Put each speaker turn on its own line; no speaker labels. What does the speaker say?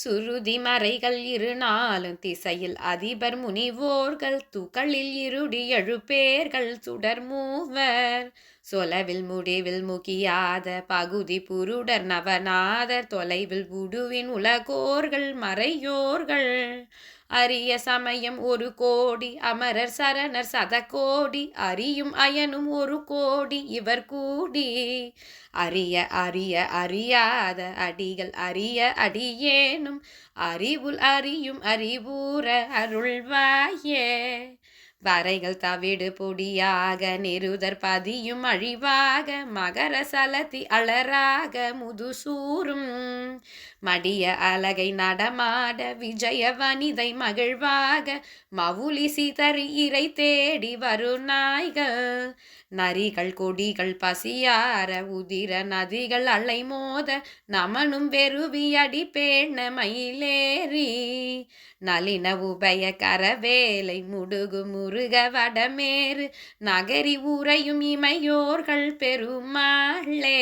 சுருதி மறைகள் இரு நாளும் திசையில் அதிபர் முனிவோர்கள் துகளில் இருடி எழுப்பேர்கள் சுடர் மூவர். சொலவில் முடிவில் முகியாத பகுதி புருடர் நவநாதர் தொலைவில் புடுவின் உலகோர்கள் மறையோர்கள். அரிய சமயம் ஒரு கோடி அமரர் சரணர் சதகோடி அறியும் அயனும் ஒரு கோடி இவர் கூடி. அரிய அரிய அறியாத அடிகள் அரிய அடியேனும் அறிவுள் அறியும் அறிவூர அருள்வாயே. வரைகள் தவிடு பொடியாக நெருதர் பதியும் அழிவாக மகர சலத்தி அலராக முதுசூரும் மடிய அலகை நடமாட விஜய வனிதை மகிழ்வாக மவுலி சிதறி இறை தேடி வரு நாய்கள் நரிகள் கொடிகள் பசியார உதிர நதிகள் அலை மோத நமனும் வெறுவி அடி பேண மயிலேறி. நளின உபய கரவேலை முடுகு முருக வடமேறு நகரி உறையும் இமையோர்கள் பெருமாளே.